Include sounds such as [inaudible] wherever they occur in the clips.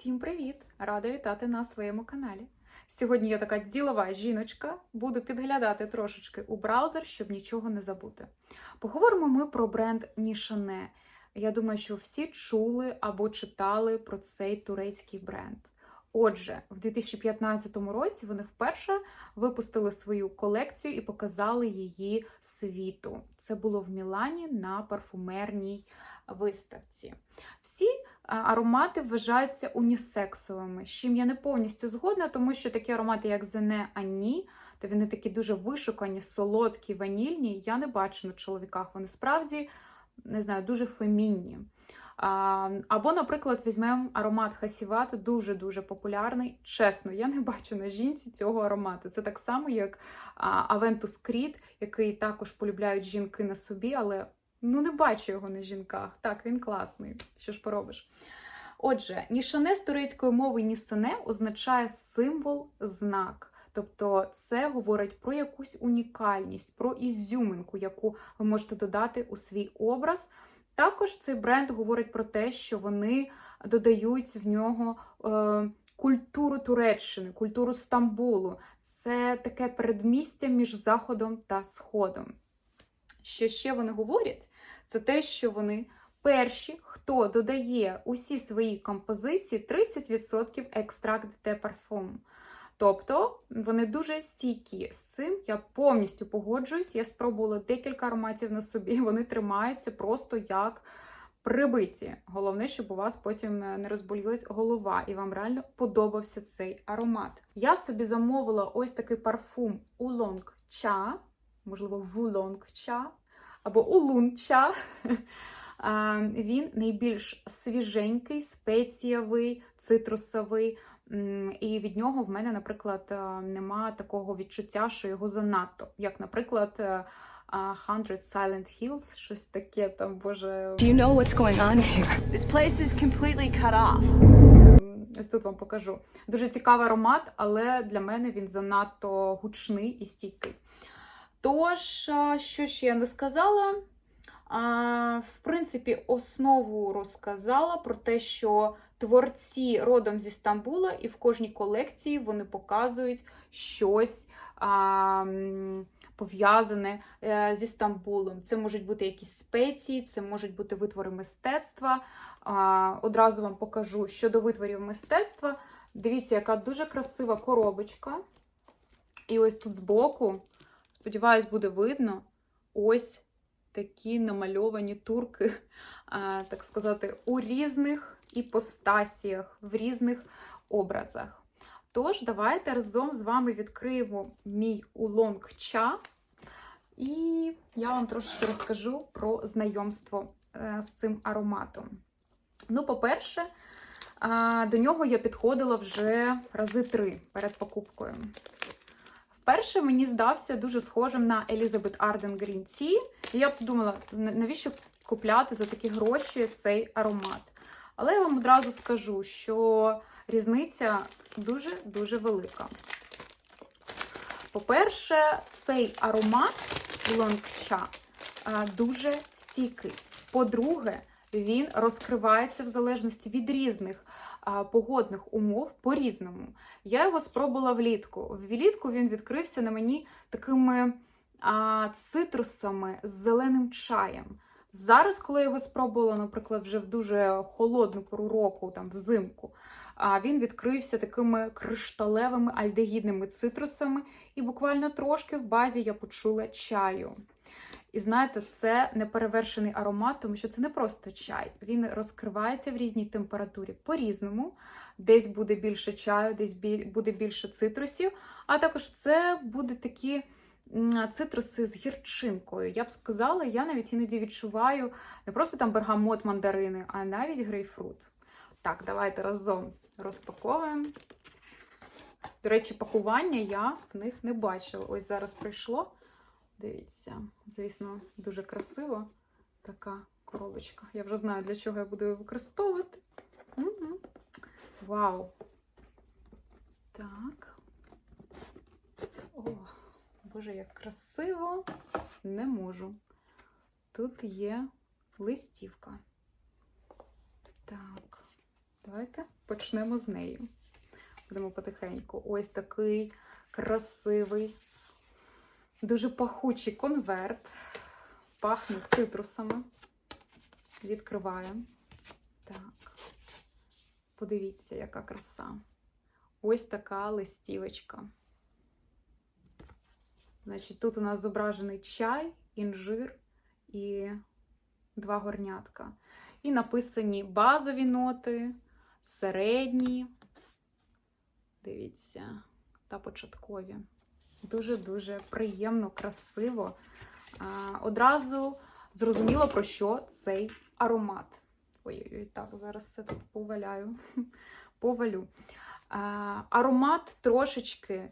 Всім привіт! Рада вітати на своєму каналі. Сьогодні я така ділова жіночка, буду підглядати трошечки у браузер, щоб нічого не забути. Поговоримо ми про бренд Нішане. Я думаю, що всі чули або читали про цей турецький бренд. Отже, в 2015 році вони вперше випустили свою колекцію і показали її світу. Це було в Мілані на парфумерній виставці. Всі аромати вважаються унісексовими, з чим я не повністю згодна, тому що такі аромати, як Зене Ані, то вони такі дуже вишукані, солодкі, ванільні. Я не бачу на чоловіках. Вони справді не знаю, дуже фемінні. Або, наприклад, візьмемо аромат Хасіват, дуже-дуже популярний. Чесно, я не бачу на жінці цього аромату. Це так само, як а, Aventus Creed, який також полюбляють жінки на собі, але ну не бачу його на жінках. Так, він класний. Що ж поробиш? Отже, нішане з турецької мови нісане означає символ, знак. Тобто це говорить про якусь унікальність, про ізюминку, яку ви можете додати у свій образ. Також цей бренд говорить про те, що вони додають в нього е, культуру Туреччини, культуру Стамбулу. Це таке передмістя між Заходом та Сходом. Що ще вони говорять? Це те, що вони перші, хто додає усі свої композиції 30% екстракт де парфум. Тобто вони дуже стійкі з цим. Я повністю погоджуюсь. Я спробувала декілька ароматів на собі. [laughs] Вони тримаються просто як прибиті. Головне, щоб у вас потім не розболілась голова, і вам реально подобався цей аромат. Я собі замовила ось такий парфум Oolong Cha, можливо, Wulong Cha, або Улун Cha. [laughs] Він найбільш свіженький, спецієвий, цитрусовий. І від нього в мене, наприклад, нема такого відчуття, що його занадто. Як, наприклад, Hundred Silent Hills, щось таке там, боже. Do you know what's going on here? This place is completely cut off. Ось тут вам покажу. Дуже цікавий аромат, але для мене він занадто гучний і стійкий. Тож, що ще я не сказала? В принципі, основу розказала про те, що творці родом зі Стамбула, і в кожній колекції вони показують щось пов'язане е, зі Стамбулом. Це можуть бути якісь спеції, це можуть бути витвори мистецтва. Одразу вам покажу щодо витворів мистецтва. Дивіться, яка дуже красива коробочка. І ось тут збоку, сподіваюсь, буде видно ось такі намальовані турки, [laughs] так сказати, у різних іпостасіях, в різних образах. Тож, давайте разом з вами відкриємо мій улонг ча, і я вам трошки розкажу про знайомство е, з цим ароматом. Ну, по-перше, до нього я підходила вже рази три перед покупкою. Вперше мені здався дуже схожим на Elizabeth Arden Green Tea. І я подумала, навіщо купляти за такі гроші цей аромат. Але я вам одразу скажу, що різниця дуже-дуже велика. По-перше, цей аромат лонгча дуже стійкий. По-друге, він розкривається в залежності від різних погодних умов по-різному. Я його спробувала влітку. Влітку він відкрився на мені такими цитрусами з зеленим чаєм. Зараз, коли я його спробувала, наприклад, вже в дуже холодну пору року, там взимку, він відкрився такими кришталевими альдегідними цитрусами, і буквально трошки в базі я почула чаю. І знаєте, це неперевершений аромат, тому що це не просто чай. Він розкривається в різній температурі по-різному. Десь буде більше чаю, десь буде більше цитрусів, а також це буде такі цитруси з гірчинкою. Я б сказала, я навіть іноді відчуваю не просто там бергамот, мандарини, а навіть грейпфрут. Так, давайте разом розпаковуємо. До речі, пакування я в них не бачила. Ось зараз прийшло. Дивіться, звісно, дуже красиво така коробочка. Я вже знаю, для чого я буду її використовувати. Угу. Вау! Так. О, Боже, як красиво! Не можу. Тут є листівка. Так. Давайте почнемо з неї. Будемо потихеньку. Ось такий красивий, дуже пахучий конверт. Пахне цитрусами. Відкриваємо. Так. Подивіться, яка краса. Ось така листівочка. Значить, тут у нас зображений чай, інжир і два горнятка. І написані базові ноти, середні, дивіться, та початкові. Дуже-дуже приємно, красиво. Одразу зрозуміло, про що цей аромат. Ой-ой-ой, так, зараз все тут поваляю. [laughs] Повалю. Аромат трошечки,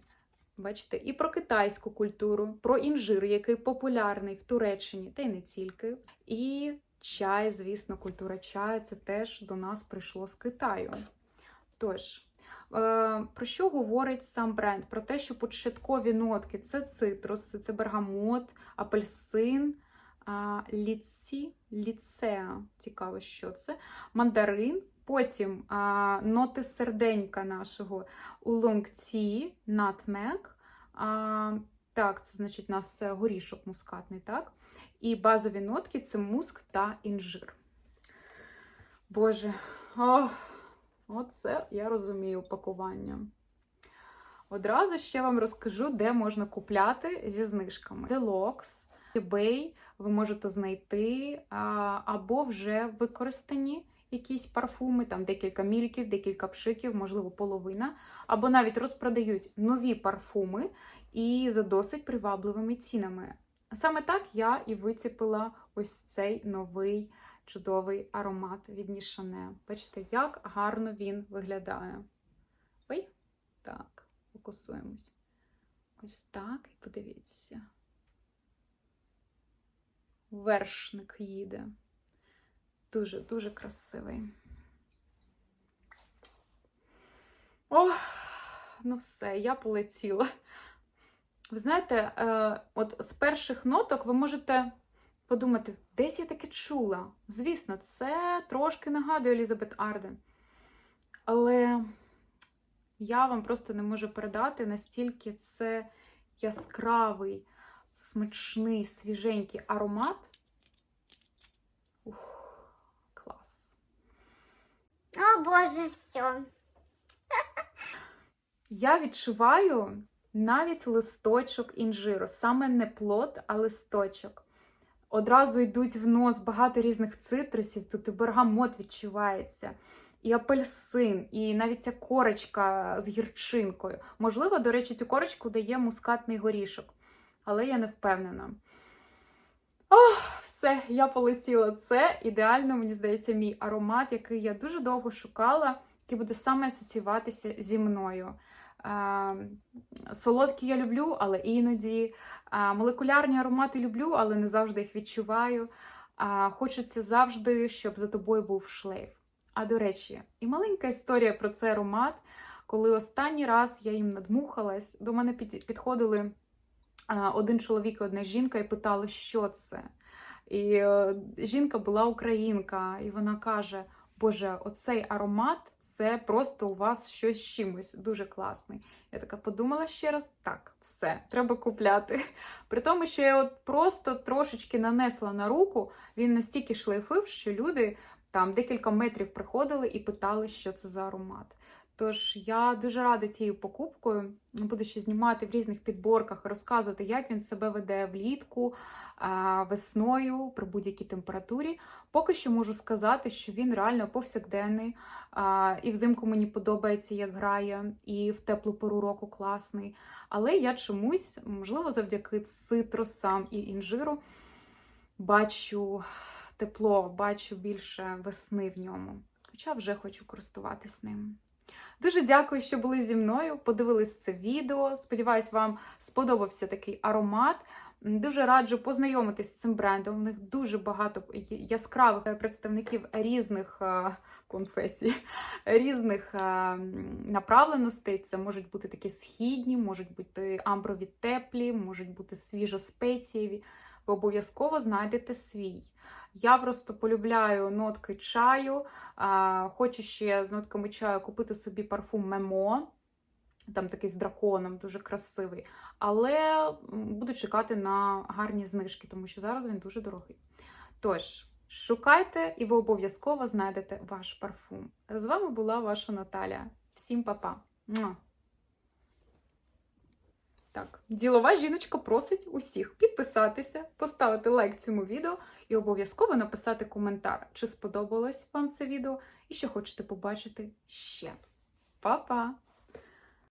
бачите, і про китайську культуру, про інжир, який популярний в Туреччині, та й не тільки. І чай, звісно, культура чаю це теж до нас прийшло з Китаю. Тож, про що говорить сам бренд? Про те, що початкові нотки це цитруси, це бергамот, апельсин, ліці, ліцеа, цікаво, що це, мандарин. Потім а, ноти серденька нашого улонгці, натмек. А, так, це значить у нас е, горішок мускатний, так? І базові нотки це муск та інжир. Боже, ох, оце я розумію пакування. Одразу ще вам розкажу, де можна купляти зі знижками. Deluxe, eBay ви можете знайти або вже використані якісь парфуми, там декілька мільків, декілька пшиків, можливо, половина, або навіть розпродають нові парфуми і за досить привабливими цінами. Саме так я і виціпила ось цей новий чудовий аромат від Нішане. Бачите, як гарно він виглядає. Ой, так, фокусуємось. Ось так, і подивіться. Вершник їде. Дуже-дуже красивий. О, ну все, я полетіла. Ви знаєте, е, от з перших ноток ви можете подумати, десь я таке чула. Звісно, це трошки нагадує Елізабет Арден. Але я вам просто не можу передати, настільки це яскравий, смачний, свіженький аромат. Ух, клас. О боже, все. [laughs] Я відчуваю навіть листочок інжиру, саме не плод, а листочок. Одразу йдуть в нос багато різних цитрусів, тут і бергамот відчувається, і апельсин, і навіть ця корочка з гірчинкою. Можливо, до речі, цю корочку дає мускатний горішок, але я не впевнена. Ох, все, я полетіла. Це ідеально, мені здається, мій аромат, який я дуже довго шукала, який буде саме асоціюватися зі мною. Е, Солодкі я люблю, але іноді. Молекулярні аромати люблю, але не завжди їх відчуваю. А, Хочеться завжди, щоб за тобою був шлейф. А до речі, і маленька історія про цей аромат. Коли останній раз я їм надмухалась, до мене підходили один чоловік і одна жінка і питали, що це. І е, жінка була українка, і вона каже: Боже, оцей аромат це просто у вас щось з чимось дуже класний. Я така подумала ще раз: так, все, треба купляти. [laughs] При тому, що я от просто трошечки нанесла на руку, він настільки шлейфив, що люди там декілька метрів приходили і питали, що це за аромат. Тож я дуже рада цією покупкою. Буду ще знімати в різних підборках, розказувати, як він себе веде влітку, весною при будь-якій температурі. Поки що можу сказати, що він реально повсякденний. І взимку мені подобається, як грає, і в теплу пору року класний. Але я чомусь, можливо, завдяки цитрусам і інжиру, бачу тепло, бачу більше весни в ньому. Хоча вже хочу користуватись ним. Дуже дякую, що були зі мною. Подивились це відео. Сподіваюсь, вам сподобався такий аромат. Дуже раджу познайомитись з цим брендом. У них дуже багато яскравих представників різних е, конфесій, [laughs] різних е, направленостей. Це можуть бути такі східні, можуть бути амброві теплі, можуть бути свіжоспецієві. Ви обов'язково знайдете свій. Я просто полюбляю нотки чаю. Хочу ще з нотками чаю купити собі парфум Мемо. Там такий з драконом, дуже красивий. Але буду чекати на гарні знижки, тому що зараз він дуже дорогий. Тож, шукайте, і ви обов'язково знайдете ваш парфум. З вами була ваша Наталя. Всім па-па! Так, ділова жіночка просить усіх підписатися, поставити лайк цьому відео і обов'язково написати коментар, чи сподобалось вам це відео і що хочете побачити ще. Па-па!